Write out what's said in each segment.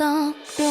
ตกล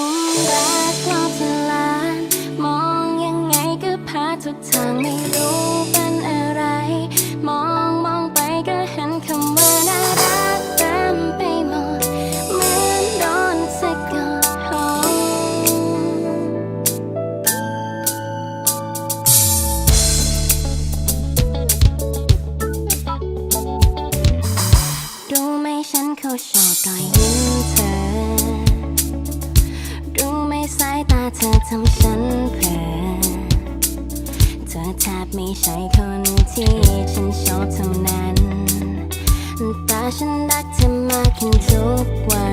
แทบไม่ใช่คนที่ฉันชอบเท่านั้น แต่ฉันรักเธอมากขึ้นทุกวัน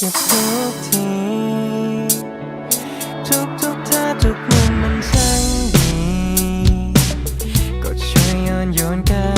กัทุกที ทุกทุกท่าทุกมุมมันช่างดี ก็ช่วยย้อนโยนกัน